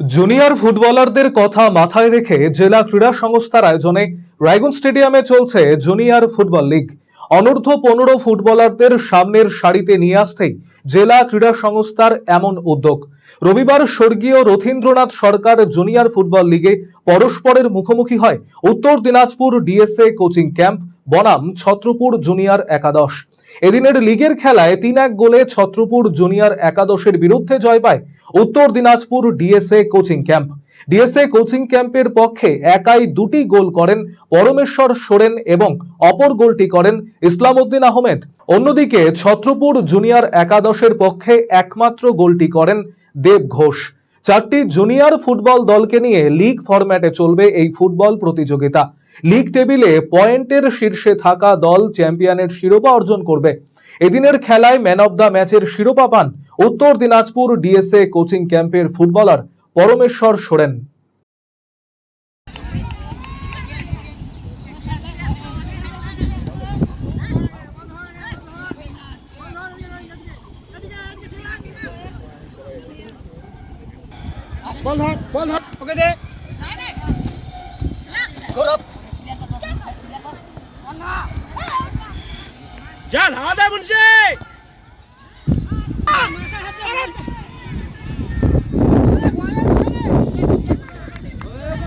Junior ফুটবলারদের কথা মাথায় রেখে জেলা ক্রীড়া সংস্থার আয়োজনে রায়গঞ্জ স্টেডিয়ামে চলছে জুনিয়র ফুটবল লিগ। অনূর্ধ্ব পনেরো ফুটবলারদের সামনের সারিতে নিয়ে আসতেই জেলা ক্রীড়া সংস্থার এমন উদ্যোগ। রবিবার স্বর্গীয় রথীন্দ্রনাথ সরকার জুনিয়র ফুটবল লিগে পরস্পরের মুখোমুখি হয় উত্তর দিনাজপুর ডিএসএ কোচিং ক্যাম্প বনাম ছত্রপুর জুনিয়র একাদশ। এদিনের লিগের খেলায় তিন এক গোলে ছত্রপুর জুনিয়র একাদশের বিরুদ্ধে জয় পায় Uttar Dinajpur DSA coaching camp. DSA coaching ক্যাম্পের পক্ষে একাই দুটি গোল করেন পরমেশ্বর সোরেন এবং অপর গোলটি করেন ইসলামউদ্দিন আহমেদ। অন্যদিকে ছত্রপুর জুনিয়র একাদশের পক্ষে একমাত্র গোলটি করেন দেব ঘোষ। চারটি জুনিয়র ফুটবল দলকে নিয়ে লিগ ফরম্যাটে চলবে এই ফুটবল প্রতিযোগিতা। লিগ টেবিলে পয়েন্টের শীর্ষে থাকা দল চ্যাম্পিয়নের শিরোপা অর্জন করবে। এদিনের খেলায় ম্যান অব দ্য ম্যাচের শিরোপা পান উত্তর দিনাজপুর ডিএসএ কোচিং ক্যাম্পের ফুটবলার পরমেশ্বর সোরেন। বল ধর বল ধর ওকে দে। যা ধাওয়া দেয় মুন্সি।